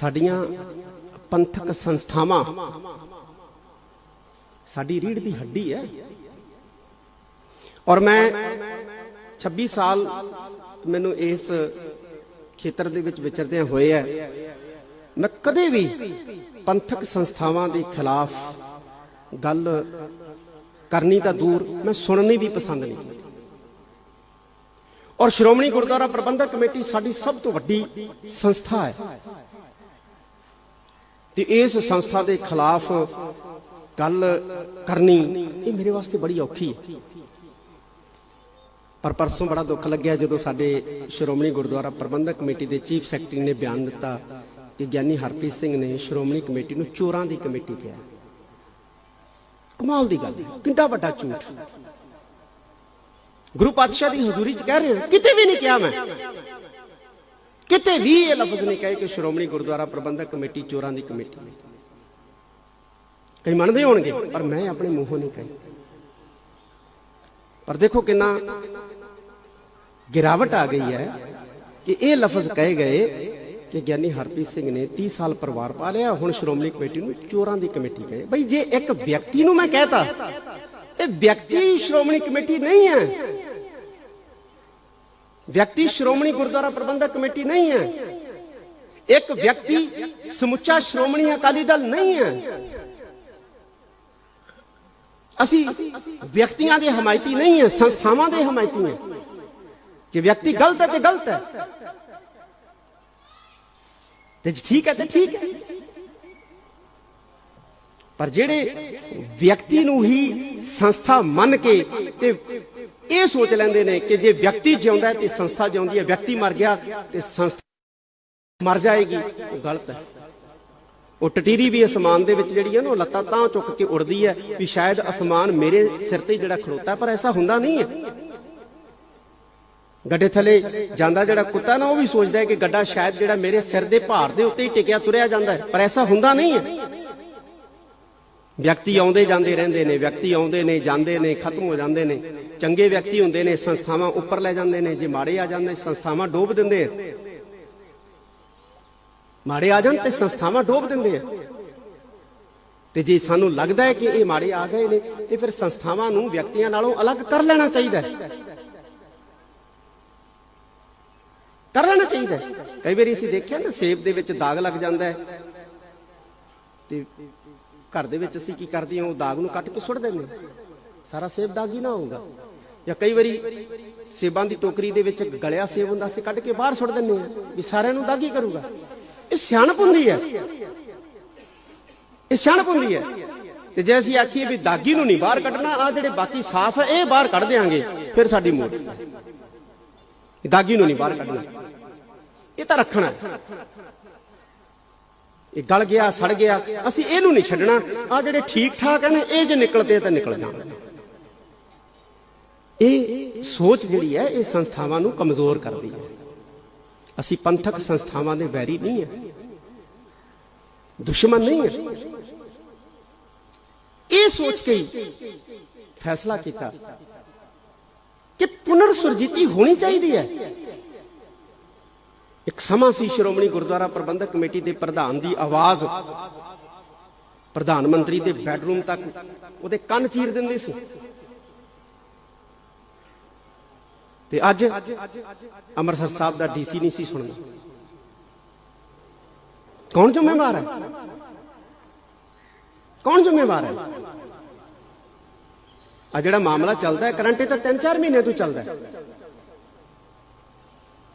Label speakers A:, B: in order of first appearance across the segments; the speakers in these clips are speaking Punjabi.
A: ਸਾਡੀਆਂ ਪੰਥਕ ਸੰਸਥਾਵਾਂ, ਸਾਡੀ ਰੀੜ ਦੀ ਹੱਡੀ ਹੈ। ਔਰ ਮੈਂ 26 ਸਾਲ ਮੈਨੂੰ ਇਸ ਖੇਤਰ ਦੇ ਵਿੱਚ ਵਿਚਰਦਿਆਂ ਹੋਏ ਹੈ। ਮੈਂ ਕਦੇ ਵੀ ਪੰਥਕ ਸੰਸਥਾਵਾਂ ਦੇ ਖਿਲਾਫ ਗੱਲ ਕਰਨੀ ਤਾਂ ਦੂਰ, ਮੈਂ ਸੁਣਨੀ ਵੀ ਪਸੰਦ ਨਹੀਂ ਕੀਤੀ ਔਰ ਸ਼੍ਰੋਮਣੀ ਗੁਰਦੁਆਰਾ ਪ੍ਰਬੰਧਕ ਕਮੇਟੀ ਸਾਡੀ ਸਭ ਤੋਂ ਵੱਡੀ ਸੰਸਥਾ ਹੈ। ਤੇ ਇਸ ਸੰਸਥਾ ਦੇ ਖਿਲਾਫ ਗੱਲ ਕਰਨੀ, ਇਹ ਮੇਰੇ ਵਾਸਤੇ ਬੜੀ ਔਖੀ ਹੈ। ਪਰ ਪਰਸੋਂ ਬੜਾ ਦੁੱਖ ਲੱਗਿਆ ਜਦੋਂ ਸਾਡੇ ਸ਼੍ਰੋਮਣੀ ਗੁਰਦੁਆਰਾ ਪ੍ਰਬੰਧਕ ਕਮੇਟੀ ਦੇ ਚੀਫ ਸੈਕਟਰੀ ਨੇ ਬਿਆਨ ਦਿੱਤਾ ਕਿ ਗਿਆਨੀ ਹਰਪ੍ਰੀਤ ਸਿੰਘ ਨੇ ਸ਼੍ਰੋਮਣੀ ਕਮੇਟੀ ਨੂੰ ਚੋਰਾਂ ਦੀ ਕਮੇਟੀ ਕਿਹਾ। ਕਮਾਲ ਦੀ ਗੱਲ ਹੈ ਕਿੰਨਾ ਵੱਡਾ ਝੂਠ। ਗੁਰੂ ਪਾਤਸ਼ਾਹ ਦੀ ਹਜ਼ੂਰੀ ਚ ਕਹਿ ਰਹੇ ਹਾਂ ਕਿਤੇ ਵੀ ਨਹੀਂ ਕਿਹਾ ਮੈਂ। ਕਿਤੇ ਵੀ ਇਹ ਲਫ਼ਜ਼ ਨਹੀਂ ਕਹੇ ਕਿ ਸ਼੍ਰੋਮਣੀ ਗੁਰਦੁਆਰਾ ਪ੍ਰਬੰਧਕ ਕਮੇਟੀ ਚੋਰਾਂ ਦੀ ਕਮੇਟੀ ਹੈ ਕਈ ਮੰਨਦੇ ਹੋਣਗੇ ਪਰ ਮੈਂ ਆਪਣੇ ਮੂੰਹੋਂ ਨਹੀਂ ਕਹੀ। ਪਰ ਦੇਖੋ ਕਿੰਨਾ ਗਿਰਾਵਟ ਆ ਗਈ ਹੈ ਕਿ ਇਹ ਲਫ਼ਜ਼ ਕਹੇ ਗਏ ਕਿ ਗਿਆਨੀ ਹਰਪ੍ਰੀਤ ਸਿੰਘ ਨੇ 30 ਸਾਲ ਪਰਿਵਾਰ ਪਾਲਿਆ ਹੁਣ ਸ਼੍ਰੋਮਣੀ ਕਮੇਟੀ ਨੂੰ ਚੋਰਾਂ ਦੀ ਕਮੇਟੀ ਕਹੇ। ਬਈ ਜੇ ਇੱਕ ਵਿਅਕਤੀ ਨੂੰ ਮੈਂ ਕਹਤਾ ਇਹ ਵਿਅਕਤੀ ਸ਼੍ਰੋਮਣੀ ਕਮੇਟੀ ਨਹੀਂ ਹੈ। ਵਿਅਕਤੀ ਸ਼੍ਰੋਮਣੀ ਗੁਰਦੁਆਰਾ ਪ੍ਰਬੰਧਕ ਕਮੇਟੀ ਨਹੀਂ ਹੈ। ਇੱਕ ਵਿਅਕਤੀ ਸਮੁੱਚਾ ਸ਼੍ਰੋਮਣੀ ਅਕਾਲੀ ਦਲ ਨਹੀਂ ਹੈ। ਅਸੀਂ ਵਿਅਕਤੀਆਂ ਦੇ ਹਮਾਇਤੀ ਨਹੀਂ ਹੈ, ਸੰਸਥਾਵਾਂ ਦੇ ਹਮਾਇਤੀ ਹੈ। ਜੇ ਵਿਅਕਤੀ ਗਲਤ ਹੈ ਤੇ ਗਲਤ ਹੈ। ਤੇ ਜੇ ਠੀਕ ਹੈ ਤੇ ਠੀਕ ਹੈ। ਪਰ ਜਿਹੜੇ ਵਿਅਕਤੀ ਨੂੰ ਹੀ ਸੰਸਥਾ ਮੰਨ ਕੇ ਤੇ ਇਹ ਸੋਚ ਲੈਂਦੇ ਨੇ ਕਿ ਜੇ ਵਿਅਕਤੀ ਜਿਉਂਦਾ ਤੇ ਸੰਸਥਾ ਜਿਉਂਦੀ ਹੈ, ਵਿਅਕਤੀ ਮਰ ਗਿਆ ਤੇ ਸੰਸਥਾ ਮਰ ਜਾਏਗੀ, ਉਹ ਗਲਤ ਹੈ। ਉਹ ਟਟੀਰੀ ਵੀ ਅਸਮਾਨ ਦੇ ਵਿੱਚ ਜਿਹੜੀ ਹੈ ਨਾ, ਉਹ ਲੱਤਾਂ ਤਾਂ ਚੁੱਕ ਕੇ ਉੜਦੀ ਹੈ ਵੀ ਸ਼ਾਇਦ ਅਸਮਾਨ ਮੇਰੇ ਸਿਰ ਤੇ ਜਿਹੜਾ ਖੜੋਤਾ ਪਰ ਐਸਾ ਹੁੰਦਾ ਨਹੀਂ ਹੈ। ਗੱਡੇ ਥੱਲੇ ਜਾਂਦਾ ਜਿਹੜਾ ਕੁੱਤਾ ਨਾ, ਉਹ ਵੀ ਸੋਚਦਾ ਹੈ ਕਿ ਗੱਡਾ ਸ਼ਾਇਦ ਜਿਹੜਾ ਮੇਰੇ ਸਿਰ ਦੇ ਭਾਰ ਦੇ ਉੱਤੇ ਹੀ ਟਿਕਿਆ, ਤੁਰਿਆ ਜਾਂਦਾ ਹੈ, ਪਰ ਐਸਾ ਹੁੰਦਾ ਨਹੀਂ ਹੈ। ਵਿਅਕਤੀ ਆਉਂਦੇ ਜਾਂਦੇ ਰਹਿੰਦੇ ਨੇ, ਵਿਅਕਤੀ ਆਉਂਦੇ ਨੇ, ਜਾਂਦੇ ਨੇ, ਖਤਮ ਹੋ ਜਾਂਦੇ ਨੇ। ਚੰਗੇ ਵਿਅਕਤੀ ਹੁੰਦੇ ਨੇ, ਸੰਸਥਾਵਾਂ ਉੱਪਰ ਲੈ ਜਾਂਦੇ ਨੇ, ਜੇ ਮਾੜੇ ਆ ਜਾਂਦੇ, ਸੰਸਥਾਵਾਂ ਡੋਬ ਦਿੰਦੇ ਆ। ਮਾੜੇ ਆ ਜਾਣ ਤੇ ਸੰਸਥਾਵਾਂ ਡੋਬ ਦਿੰਦੇ ਆ। ਤੇ ਜੇ ਸਾਨੂੰ ਲੱਗਦਾ ਹੈ ਕਿ ਇਹ ਮਾੜੇ ਆ ਗਏ ਨੇ, ਤੇ ਫਿਰ ਸੰਸਥਾਵਾਂ ਨੂੰ ਵਿਅਕਤੀਆਂ ਨਾਲੋਂ ਅਲੱਗ ਕਰ ਲੈਣਾ ਚਾਹੀਦਾ ਹੈ। ਕਰ ਲੈਣਾ ਚਾਹੀਦਾ ਹੈ। ਕਈ ਵਾਰੀ ਅਸੀਂ ਦੇਖਿਆ ਨਾ, ਸੇਬ ਦੇ ਵਿੱਚ ਦਾਗ ਲੱਗ ਜਾਂਦਾ ਹੈ। ਤੇ ਘਰ ਦੇ ਵਿੱਚ ਅਸੀਂ ਕੀ ਕਰਦੇ ਹਾਂ, ਉਹ ਦਾਗ ਨੂੰ ਕੱਟ ਕੇ ਸੁੱਟ ਦਿੰਦੇ ਸਾਰਾ ਸੇਬ ਦਾਗੀ ਨਾ ਹੋਊਗਾ ਜਾਂ ਕਈ ਵਾਰੀ ਸੇਬਾਂ ਦੀ ਟੋਕਰੀ ਦੇ ਵਿੱਚ ਗਲਿਆ ਸੇਬ ਹੁੰਦਾ ਸੀ ਕੱਢ ਕੇ ਬਾਹਰ ਸੁੱਟ ਦਿੰਦੇ ਹਾਂ। ਵੀ ਸਾਰਿਆਂ ਨੂੰ ਦਾਗੀ ਕਰੂਗਾ। ਇਹ ਸਿਆਣਪ ਹੁੰਦੀ ਹੈ। ਇਹ ਸਿਆਣਪ ਹੁੰਦੀ ਹੈ। ਤੇ ਜੇ ਅਸੀਂ ਆਖੀਏ ਵੀ ਦਾਗੀ ਨੂੰ ਨਹੀਂ ਬਾਹਰ ਕੱਢਣਾ ਆ ਜਿਹੜੇ ਬਾਕੀ ਸਾਫ਼ ਹੈ ਇਹ ਬਾਹਰ ਕੱਢ ਦੇਾਂਗੇ ਫਿਰ ਸਾਡੀ ਮੋੜ ਦਾਗੀ ਨੂੰ ਨਹੀਂ ਬਾਹਰ ਕੱਢਣਾ। ਇਹ ਤਾਂ ਰੱਖਣਾ ਇਹ ਗਲ ਗਿਆ, ਸੜ ਗਿਆ, ਅਸੀਂ ਇਹਨੂੰ ਨਹੀਂ ਛੱਡਣਾ। ਆ ਜਿਹੜੇ ਠੀਕ ਠਾਕ ਨੇ ਇਹ ਜੇ ਨਿਕਲਦੇ ਤਾਂ ਨਿਕਲ ਜਾਣ। ਇਹ ਸੋਚ ਜਿਹੜੀ ਹੈ, ਇਹ ਸੰਸਥਾਵਾਂ ਨੂੰ ਕਮਜ਼ੋਰ ਕਰਦੀ ਹੈ। ਅਸੀਂ ਪੰਥਕ ਸੰਸਥਾਵਾਂ ਦੇ ਵੈਰੀ ਨਹੀਂ ਹੈ। ਦੁਸ਼ਮਣ ਨਹੀਂ ਹੈ। ਇਹ ਸੋਚ ਕੇ ਫੈਸਲਾ ਕੀਤਾ ਕਿ ਪੁਨਰ ਸੁਰਜੀਤੀ ਹੋਣੀ ਚਾਹੀਦੀ ਹੈ। ਇੱਕ ਸਮਾਂ ਸੀ ਸ਼੍ਰੋਮਣੀ ਗੁਰਦੁਆਰਾ ਪ੍ਰਬੰਧਕ ਕਮੇਟੀ ਦੇ ਪ੍ਰਧਾਨ ਦੀ ਆਵਾਜ਼ ਪ੍ਰਧਾਨ ਮੰਤਰੀ ਦੇ ਬੈੱਡਰੂਮ ਤੱਕ ਉਹਦੇ ਕੰਨ ਚੀਰ ਦਿੰਦੇ ਸੀ। ਤੇ ਅੱਜ ਅੰਮ੍ਰਿਤਸਰ ਸਾਹਿਬ ਦਾ ਡੀਸੀ ਨਹੀਂ ਸੀ ਸੁਣਦਾ। ਕੌਣ ਜ਼ਿੰਮੇਵਾਰ ਹੈ? ਕੌਣ ਜ਼ਿੰਮੇਵਾਰ ਹੈ? ਆ ਜਿਹੜਾ ਮਾਮਲਾ ਚੱਲਦਾ ਹੈ, ਕਰੰਟ ਇਹ ਤਾਂ 3-4 ਮਹੀਨੇ ਤੋਂ ਚੱਲਦਾ ਹੈ।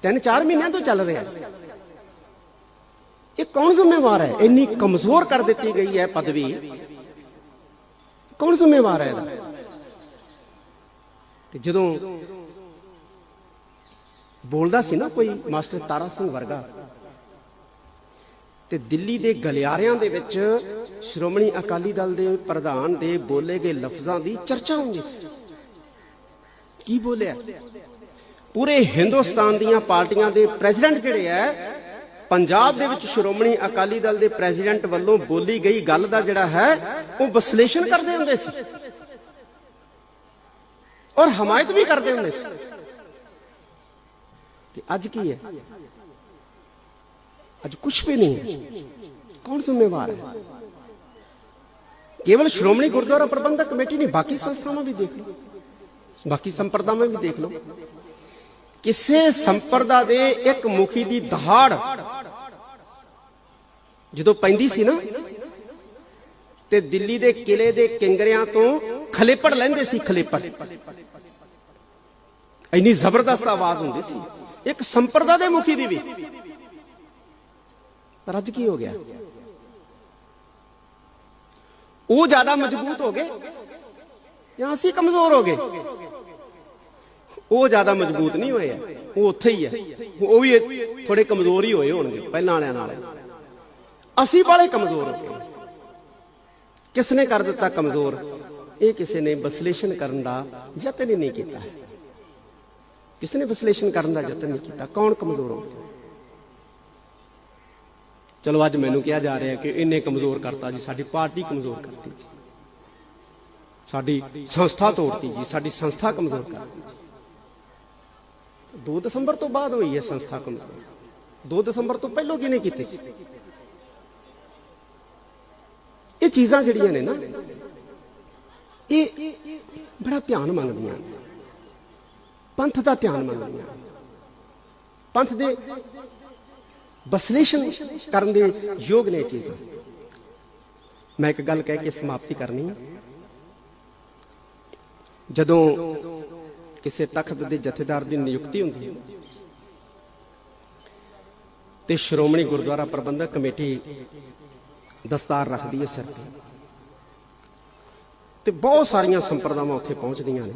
A: 3-4 ਮਹੀਨਿਆਂ ਤੋਂ ਚੱਲ ਰਿਹਾ। ਹੈ ਇਹ ਕੌਣ ਜ਼ਿੰਮੇਵਾਰ ਹੈ? ਇੰਨੀ ਕਮਜ਼ੋਰ ਕਰ ਦਿੱਤੀ ਗਈ ਹੈ ਪਦਵੀ। ਕੌਣ ਜ਼ਿੰਮੇਵਾਰ ਹੈ ਇਹਦਾ? ਤੇ ਜਦੋਂ ਬੋਲਦਾ ਸੀ ਨਾ ਕੋਈ ਮਾਸਟਰ ਤਾਰਾ ਸਿੰਘ ਵਰਗਾ, ਤੇ ਦਿੱਲੀ ਦੇ ਗਲਿਆਰਿਆਂ ਦੇ ਵਿੱਚ ਸ਼੍ਰੋਮਣੀ ਅਕਾਲੀ ਦਲ ਦੇ ਪ੍ਰਧਾਨ ਦੇ ਬੋਲੇ ਗਏ ਲਫ਼ਜ਼ਾਂ ਦੀ ਚਰਚਾ ਹੁੰਦੀ ਸੀ। ਕੀ ਬੋਲਿਆ? ਪੂਰੇ ਹਿੰਦੁਸਤਾਨ ਦੀਆਂ ਪਾਰਟੀਆਂ ਦੇ ਪ੍ਰੈਜ਼ੀਡੈਂਟ ਜਿਹੜੇ ਐ, ਪੰਜਾਬ ਦੇ ਵਿੱਚ ਸ਼੍ਰੋਮਣੀ ਅਕਾਲੀ ਦਲ ਦੇ ਪ੍ਰੈਜ਼ੀਡੈਂਟ ਵੱਲੋਂ ਬੋਲੀ ਗਈ ਗੱਲ ਦਾ ਜਿਹੜਾ ਹੈ, ਉਹ ਵਿਸ਼ਲੇਸ਼ਣ ਕਰਦੇ ਹੁੰਦੇ ਸੀ। ਔਰ ਹਮਾਇਤ ਵੀ ਕਰਦੇ ਹੁੰਦੇ ਸੀ। ਤੇ ਅੱਜ ਕੀ ਹੈ ਅੱਜ ਕੁਝ ਵੀ ਨਹੀਂ ਹੈ ਕੌਣ ਜ਼ਿੰਮੇਵਾਰ ਹੈ ਕੇਵਲ ਸ਼੍ਰੋਮਣੀ ਗੁਰਦੁਆਰਾ ਪ੍ਰਬੰਧਕ ਕਮੇਟੀ ਨਹੀਂ, ਬਾਕੀ ਸੰਸਥਾਵਾਂ ਵੀ ਦੇਖ ਲਓ। ਬਾਕੀ ਸੰਪਰਦਾਵਾਂ ਵੀ ਦੇਖ ਲਓ। ਕਿਸੇ ਸੰਪਰਦਾ ਦੇ ਇੱਕ ਮੁਖੀ ਦੀ ਦਹਾੜ ਜਦੋਂ ਪੈਂਦੀ ਸੀ ਨਾ, ਤੇ ਦਿੱਲੀ ਦੇ ਕਿਲੇ ਦੇ ਕਿੰਗਰਿਆਂ ਤੋਂ ਖਲੇਪੜ ਲੈਂਦੇ ਸੀ ਖਲੇਪੜ। ਇੰਨੀ ਜ਼ਬਰਦਸਤ ਆਵਾਜ਼ ਹੁੰਦੀ ਸੀ। ਇੱਕ ਸੰਪਰਦਾ ਦੇ ਮੁਖੀ ਦੀ ਵੀ। ਪਰ ਅੱਜ ਕੀ ਹੋ ਗਿਆ? ਉਹ ਜ਼ਿਆਦਾ ਮਜ਼ਬੂਤ ਹੋ ਗਏ ਜਾਂ ਅਸੀਂ ਕਮਜ਼ੋਰ ਹੋ ਗਏ? ਉਹ ਜ਼ਿਆਦਾ ਮਜ਼ਬੂਤ ਨਹੀਂ ਹੋਏ ਆ। ਉਹ ਉੱਥੇ ਹੀ ਹੈ ਉਹ ਵੀ ਥੋੜੇ ਕਮਜ਼ੋਰ ਹੀ ਹੋਏ ਹੋਣਗੇ, ਪਹਿਲਾਂ ਵਾਲਿਆਂ ਨਾਲ। ਅਸੀਂ ਬਾਲੇ ਕਮਜ਼ੋਰ ਹੋ ਕਿਸ ਨੇ ਕਰ ਦਿੱਤਾ ਕਮਜ਼ੋਰ? ਇਹ ਕਿਸੇ ਨੇ ਵਿਸ਼ਲੇਸ਼ਣ ਕਰਨ ਦਾ ਯਤਨ ਹੀ ਨਹੀਂ ਕੀਤਾ। ਕਿਸੇ ਨੇ ਵਿਸ਼ਲੇਸ਼ਣ ਕਰਨ ਦਾ ਯਤਨ ਨਹੀਂ ਕੀਤਾ? ਕੌਣ ਕਮਜ਼ੋਰ ਹੋ ਗਿਆ? ਚਲੋ, ਅੱਜ ਮੈਨੂੰ ਕਿਹਾ ਜਾ ਰਿਹਾ ਕਿ ਇਹਨੇ ਕਮਜ਼ੋਰ ਕਰਤਾ ਜੀ। ਸਾਡੀ ਪਾਰਟੀ ਕਮਜ਼ੋਰ ਕਰਤੀ ਜੀ। ਸਾਡੀ ਸੰਸਥਾ ਤੋੜਤੀ ਜੀ। ਸਾਡੀ ਸੰਸਥਾ ਕਮਜ਼ੋਰ ਕਰਤੀ ਜੀ। 2 ਦਸੰਬਰ ਤੋਂ ਬਾਅਦ ਹੋਈ ਹੈ ਸੰਸਥਾ ਕਮਜ਼ੋਰ 2 ਦਸੰਬਰ ਤੋਂ ਪਹਿਲਾਂ ਕਿਹਨੇ ਕੀਤੀ ਸੀ? ਇਹ ਚੀਜ਼ਾਂ ਜਿਹੜੀਆਂ ਨੇ ਨਾ, ਇਹ ਬੜਾ ਧਿਆਨ ਮੰਗਦੀਆਂ ਪੰਥ ਦਾ ਧਿਆਨ ਮੰਗਦੀਆਂ ਪੰਥ ਦੇ ਵਿਸ਼ਲੇਸ਼ਣ ਕਰਨ ਦੇ ਯੋਗ ਨੇ ਇਹ ਚੀਜ਼ਾਂ। ਮੈਂ ਇੱਕ ਗੱਲ ਕਹਿ ਕੇ ਸਮਾਪਤੀ ਕਰਨੀ। ਹੈ ਜਦੋਂ ਕਿਸੇ ਤਖਤ ਦੇ ਜਥੇਦਾਰ ਦੀ ਨਿਯੁਕਤੀ ਹੁੰਦੀ ਹੈ। ਤੇ ਸ਼੍ਰੋਮਣੀ ਗੁਰਦੁਆਰਾ ਪ੍ਰਬੰਧਕ ਕਮੇਟੀ ਦਸਤਾਰ ਰੱਖਦੀ ਹੈ ਸਿਰ ਤੇ। ਤੇ ਬਹੁਤ ਸਾਰੀਆਂ ਸੰਪਰਦਾਵਾਂ ਉੱਥੇ ਪਹੁੰਚਦੀਆਂ ਨੇ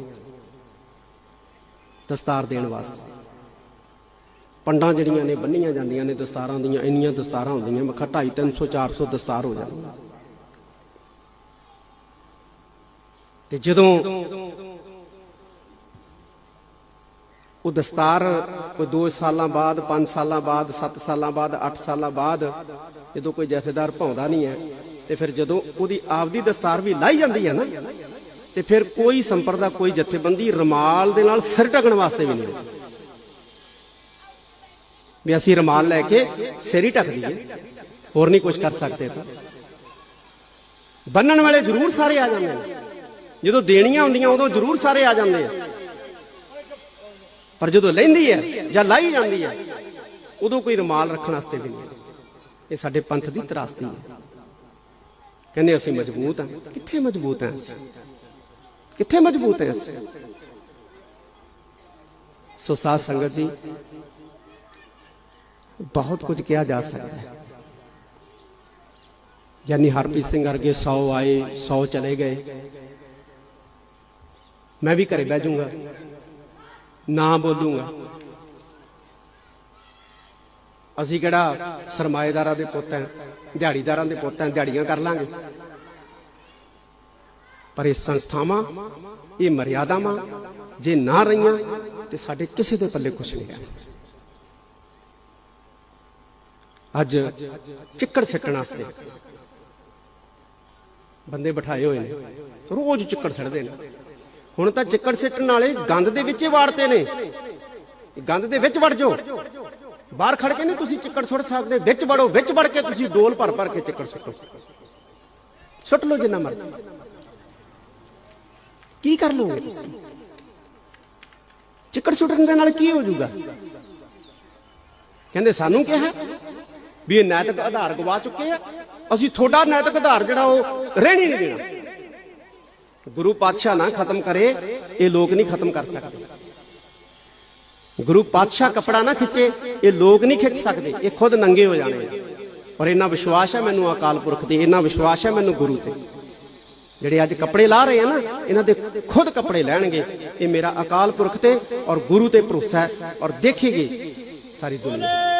A: ਦਸਤਾਰ ਦੇਣ ਵਾਸਤੇ। ਪੰਡਾਂ ਜਿਹੜੀਆਂ ਨੇ ਬੰਨੀਆਂ ਜਾਂਦੀਆਂ ਨੇ ਦਸਤਾਰਾਂ ਦੀਆਂ, ਇੰਨੀਆਂ ਦਸਤਾਰਾਂ ਹੁੰਦੀਆਂ ਮੱਖਾ 250 300 400 ਦਸਤਾਰ ਹੋ ਜਾਂਦੀ ਤੇ ਜਦੋਂ ਉਹ ਦਸਤਾਰ ਕੋਈ 2 ਸਾਲਾਂ ਬਾਅਦ 5 ਸਾਲਾਂ ਬਾਅਦ 7 ਸਾਲਾਂ ਬਾਅਦ 8 ਸਾਲਾਂ ਬਾਅਦ ਜਦੋਂ ਕੋਈ ਜਥੇਦਾਰ ਭਾਉਂਦਾ ਨਹੀਂ ਹੈ, ਤੇ ਫਿਰ ਜਦੋਂ ਉਹਦੀ ਆਪਦੀ ਦਸਤਾਰ ਵੀ ਲਾਈ ਜਾਂਦੀ ਹੈ ਨਾ, ਤੇ ਫਿਰ ਕੋਈ ਸੰਪਰਦਾ, ਕੋਈ ਜਥੇਬੰਦੀ ਰਮਾਲ ਦੇ ਨਾਲ ਸਿਰ ਢਕਣ ਵਾਸਤੇ ਵੀ ਨਹੀਂ ਵੀ ਅਸੀਂ ਰਮਾਲ ਲੈ ਕੇ ਸਿਰ ਹੀ ਢੱਕ ਦਈਏ, ਹੋਰ ਨਹੀਂ ਕੁਝ ਕਰ ਸਕਦੇ ਤਾਂ। ਬੰਨਣ ਵਾਲੇ ਜ਼ਰੂਰ ਸਾਰੇ ਆ ਜਾਂਦੇ ਨੇ। ਜਦੋਂ ਦੇਣੀਆਂ ਹੁੰਦੀਆਂ, ਉਦੋਂ ਜ਼ਰੂਰ ਸਾਰੇ ਆ ਜਾਂਦੇ ਆ। ਪਰ ਜਦੋਂ ਲੈਂਦੀ ਹੈ ਜਾਂ ਲਾਈ ਜਾਂਦੀ ਹੈ, ਉਦੋਂ ਕੋਈ ਰਮਾਲ ਰੱਖਣ ਵਾਸਤੇ ਵੀ ਨਹੀਂ। ਇਹ ਸਾਡੇ ਪੰਥ ਦੀ ਤਰਾਸਦੀ ਹੈ। ਕਹਿੰਦੇ ਅਸੀਂ ਮਜ਼ਬੂਤ ਹਾਂ। ਕਿੱਥੇ ਮਜ਼ਬੂਤ ਹਾਂ ਕਿੱਥੇ ਮਜ਼ਬੂਤ ਹਾਂ ਅਸੀਂ? ਸੋ ਸਾਧ ਸੰਗਤ ਜੀ, ਬਹੁਤ ਕੁਝ ਕਿਹਾ ਜਾ ਸਕਦਾ ਹੈ। ਯਾਨੀ ਹਰਪ੍ਰੀਤ ਸਿੰਘ ਵਰਗੇ 100 ਆਏ 100 ਚਲੇ ਗਏ। ਮੈਂ ਵੀ ਘਰੇ ਬਹਿ ਜਾਊਂਗਾ। ਨਾ ਬੋਲੂਗਾ। ਅਸੀਂ ਕਿਹੜਾ ਸਰਮਾਏਦਾਰਾਂ ਦੇ ਪੁੱਤ ਹੈ, ਦਿਹਾੜੀਦਾਰਾਂ ਦੇ ਪੁੱਤ ਹੈ, ਦਿਹਾੜੀਆਂ ਕਰ ਲਾਂਗੇ। ਪਰ ਇਹ ਸੰਸਥਾਵਾਂ, ਇਹ ਮਰਿਆਦਾਵਾਂ, ਜੇ ਨਾ ਰਹੀਆਂ, ਤੇ ਸਾਡੇ ਕਿਸੇ ਦੇ ਪੱਲੇ ਕੁਝ ਨਹੀਂ ਰਹਿਣਾ ਅੱਜ ਚਿੱਕੜ ਸਿੱਟਣ ਵਾਸਤੇ ਬੰਦੇ ਬਿਠਾਏ ਹੋਏ ਨੇ, ਰੋਜ਼ ਚਿੱਕੜ ਛੱਡਦੇ ਨੇ। ਹੁਣ ਤਾਂ ਚਿੱਕੜ ਸਿੱਟਣ ਵਾਲੇ ਗੰਦ ਦੇ ਵਿੱਚ ਹੀ ਵਾੜਤੇ ਨੇ। ਗੰਦ ਦੇ ਵਿੱਚ ਵੜ ਜਾਓ। ਬਾਹਰ ਖੜ ਕੇ ਨਹੀਂ ਤੁਸੀਂ ਚਿੱਕੜ ਸੁੱਟ ਸਕਦੇ। ਵਿੱਚ ਵੜੋ, ਵਿੱਚ ਵੜ ਕੇ ਤੁਸੀਂ ਡੋਲ ਭਰ ਭਰ ਕੇ ਚਿੱਕੜ ਸੁੱਟੋ। ਸੁੱਟ ਲਓ ਜਿੰਨਾ ਮਰਜ਼ੀ। ਕੀ ਕਰ ਲਓਗੇ ਤੁਸੀਂ? ਚਿੱਕੜ ਸੁੱਟਣ ਦੇ ਨਾਲ ਕੀ ਹੋ ਜਾਊਗਾ? ਕਹਿੰਦੇ ਸਾਨੂੰ ਕਿਹਾ ਵੀ ਇਹ ਨੈਤਿਕ ਆਧਾਰ ਗਵਾ ਚੁੱਕੇ ਆ। ਅਸੀਂ ਤੁਹਾਡਾ ਨੈਤਿਕ ਆਧਾਰ ਜਿਹੜਾ ਉਹ ਰਹਿਣੀ ਨਹੀਂ ਦੇਣਾ। ਗੁਰੂ ਪਾਤਸ਼ਾਹ ਨਾ ਖਤਮ ਕਰੇ, ਇਹ ਲੋਕ ਨਹੀਂ ਖਤਮ ਕਰ ਸਕਦੇ। ਗੁਰੂ ਪਾਤਸ਼ਾਹ ਕਪੜਾ ਨਾ ਖਿੱਚੇ, ਇਹ ਲੋਕ ਨਹੀਂ ਖਿੱਚ ਸਕਦੇ, ਇਹ ਖੁਦ ਨੰਗੇ ਹੋ ਜਾਣੇ ਔਰ ਇਹਨਾਂ ਵਿਸ਼ਵਾਸ ਹੈ ਮੈਨੂੰ ਅਕਾਲ ਪੁਰਖ ਤੇ ਇਹਨਾਂ ਵਿਸ਼ਵਾਸ ਹੈ ਮੈਨੂੰ ਗੁਰੂ ਤੇ। ਜਿਹੜੇ ਅੱਜ ਕੱਪੜੇ ਲਾ ਰਹੇ ਆ ਨਾ, ਇਹਨਾਂ ਦੇ ਖੁਦ ਕੱਪੜੇ ਲੈਣਗੇ, ਇਹ ਮੇਰਾ ਅਕਾਲ ਪੁਰਖ ਤੇ ਔਰ ਗੁਰੂ ਤੇ ਭਰੋਸਾ ਹੈ, ਔਰ ਦੇਖੇਗੀ ਸਾਰੀ ਦੁਨੀਆ।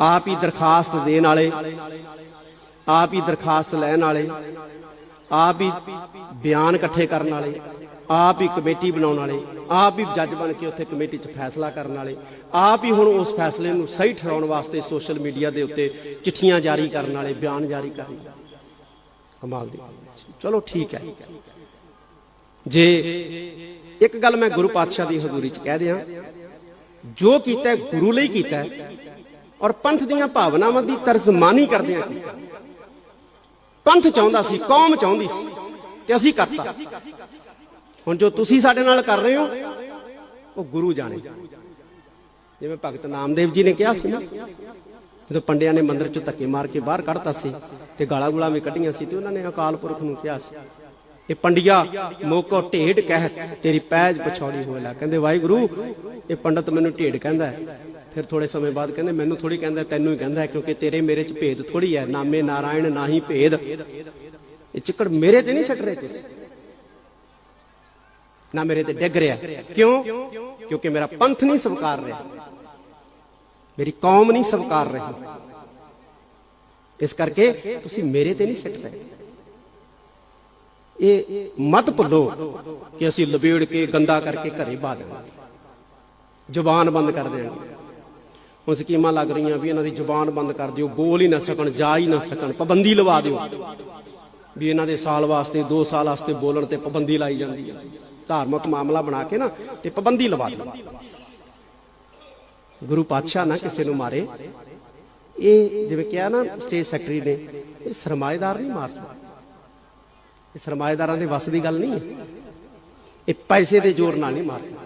A: ਆਪ ਹੀ ਦਰਖਾਸਤ ਦੇਣ ਵਾਲੇ, ਆਪ ਹੀ ਦਰਖਾਸਤ ਲੈਣ ਵਾਲੇ, ਆਪ ਹੀ ਬਿਆਨ ਇਕੱਠੇ ਕਰਨ ਵਾਲੇ, ਆਪ ਹੀ ਕਮੇਟੀ ਬਣਾਉਣ ਵਾਲੇ, ਆਪ ਹੀ ਜੱਜ ਬਣ ਕੇ ਉੱਥੇ ਕਮੇਟੀ 'ਚ ਫੈਸਲਾ ਕਰਨ ਵਾਲੇ, ਆਪ ਹੀ ਹੁਣ ਉਸ ਫੈਸਲੇ ਨੂੰ ਸਹੀ ਠਹਿਰਾਉਣ ਵਾਸਤੇ ਸੋਸ਼ਲ ਮੀਡੀਆ ਦੇ ਉੱਤੇ ਚਿੱਠੀਆਂ ਜਾਰੀ ਕਰਨ ਵਾਲੇ, ਬਿਆਨ ਜਾਰੀ ਕਰਨ ਵਾਲੇ। ਕਮਾਲ ਦੀ ਚਲੋ ਠੀਕ ਹੈ ਜੇ ਇੱਕ ਗੱਲ ਮੈਂ ਗੁਰੂ ਪਾਤਸ਼ਾਹ ਦੀ ਹਜ਼ੂਰੀ 'ਚ ਕਹਿ ਦਿਆਂ, ਜੋ ਕੀਤਾ ਗੁਰੂ ਲਈ ਕੀਤਾ ਔਰ ਪੰਥ ਦੀਆਂ ਭਾਵਨਾਵਾਂ ਦੀ ਤਰਜਮਾਨੀ ਕਰਦਿਆਂ ਕੀਤਾ ਪੰਥ ਚਾਹੁੰਦਾ ਸੀ, ਕੌਮ ਚਾਹੁੰਦੀ ਸੀ ਤੇ ਅਸੀਂ ਕਰਤਾ। ਹੁਣ ਜੋ ਤੁਸੀਂ ਸਾਡੇ ਨਾਲ ਕਰ ਰਹੇ ਹੋ, ਉਹ ਗੁਰੂ ਜਾਣੇ। ਜਿਵੇਂ ਭਗਤ ਨਾਮਦੇਵ ਜੀ ਨੇ ਕਿਹਾ ਸੀ ਨਾ, ਜਦੋਂ ਪੰਡਿਆਂ ਨੇ ਮੰਦਿਰ ਚੋਂ ਧੱਕੇ ਮਾਰ ਕੇ ਬਾਹਰ ਕੱਢਤਾ ਸੀ ਤੇ ਗਾਲਾਂ ਗੁਲਾਂ ਵੀ ਕੱਢੀਆਂ ਸੀ ਤੇ ਉਹਨਾਂ ਨੇ ਅਕਾਲ ਪੁਰਖ ਨੂੰ ਕਿਹਾ ਸੀ, ਇਹ ਪੰਡਿਆ, ਮੋਕੋ ਢੇਡ ਕਹਿ, ਤੇਰੀ ਪੈਜ ਪਛੌੜੀ ਹੋਏ ਕਹਿੰਦੇ, ਵਾਹਿਗੁਰੂ, ਇਹ ਪੰਡਤ ਮੈਨੂੰ ਢੇਡ ਕਹਿੰਦਾ ਫਿਰ ਥੋੜੇ ਸਮੇਂ ਬਾਅਦ ਕਹਿੰਦੇ, ਮੈਨੂੰ ਥੋੜੀ ਕਹਿੰਦਾ, ਤੈਨੂੰ ਹੀ ਕਹਿੰਦਾ ਕਿਉਂਕਿ ਤੇਰੇ ਮੇਰੇ ਚ ਭੇਦ ਥੋੜੀ ਹੈ। ਨਾਮੇ ਨਾਰਾਇਣ ਨਾਹੀ ਭੇਦ। ਇਹ ਚਿੱਕੜ ਮੇਰੇ ਤੇ ਨਹੀਂ ਸੱਟ ਰਹੇ ਤੁਸੀਂ। ਨਾ ਮੇਰੇ ਤੇ ਡਿੱਗ ਰਿਹਾ। ਕਿਉਂ? ਕਿਉਂਕਿ ਮੇਰਾ ਪੰਥ ਨਹੀਂ ਸਵਕਾਰ ਰਿਹਾ। ਮੇਰੀ ਕੌਮ ਨਹੀਂ ਸਵਕਾਰ ਰਹੀ। ਇਸ ਕਰਕੇ ਤੁਸੀਂ ਮੇਰੇ ਤੇ ਨਹੀਂ ਸਿੱਟ ਰਹੇ। ਇਹ ਮਤ ਭੁੱਲੋ ਕਿ ਅਸੀਂ ਲਬੇੜ ਕੇ ਗੰਦਾ ਕਰਕੇ ਘਰੇ ਬਾਹ ਦੇਵਾਂਗੇ। ਜ਼ੁਬਾਨ ਬੰਦ ਕਰ ਦੇਵਾਂਗੇ। ਹੁਣ ਸਕੀਮਾਂ ਲੱਗ ਰਹੀਆਂ ਵੀ ਇਹਨਾਂ ਦੀ ਜ਼ੁਬਾਨ ਬੰਦ ਕਰ ਦਿਓ, ਬੋਲ ਹੀ ਨਾ ਸਕਣ, ਜਾ ਹੀ ਨਾ ਸਕਣ, ਪਾਬੰਦੀ ਲਵਾ ਦਿਓ। ਵੀ ਇਹਨਾਂ ਦੇ ਸਾਲ ਵਾਸਤੇ 2 ਸਾਲ ਵਾਸਤੇ ਬੋਲਣ ਤੇ ਪਾਬੰਦੀ ਲਾਈ ਜਾਂਦੀ ਹੈ ਧਾਰਮਿਕ ਮਾਮਲਾ ਬਣਾ ਕੇ ਨਾ ਤੇ ਪਾਬੰਦੀ ਲਵਾ ਦਿਓ। ਗੁਰੂ ਪਾਤਸ਼ਾਹ ਨਾ ਕਿਸੇ ਨੂੰ ਮਾਰੇ। ਇਹ ਜਿਵੇਂ ਕਿਹਾ ਨਾ ਸਟੇਜ ਸੈਕਟਰੀ ਨੇ, ਇਹ ਸਰਮਾਏਦਾਰ ਨਹੀਂ ਮਾਰ ਸਕਦਾ। ਇਹ ਸਰਮਾਏਦਾਰਾਂ ਦੇ ਵੱਸ ਦੀ ਗੱਲ ਨਹੀਂ। ਹੈ ਇਹ ਪੈਸੇ ਦੇ ਜ਼ੋਰ ਨਾਲ ਨਹੀਂ ਮਾਰ ਸਕਦਾ।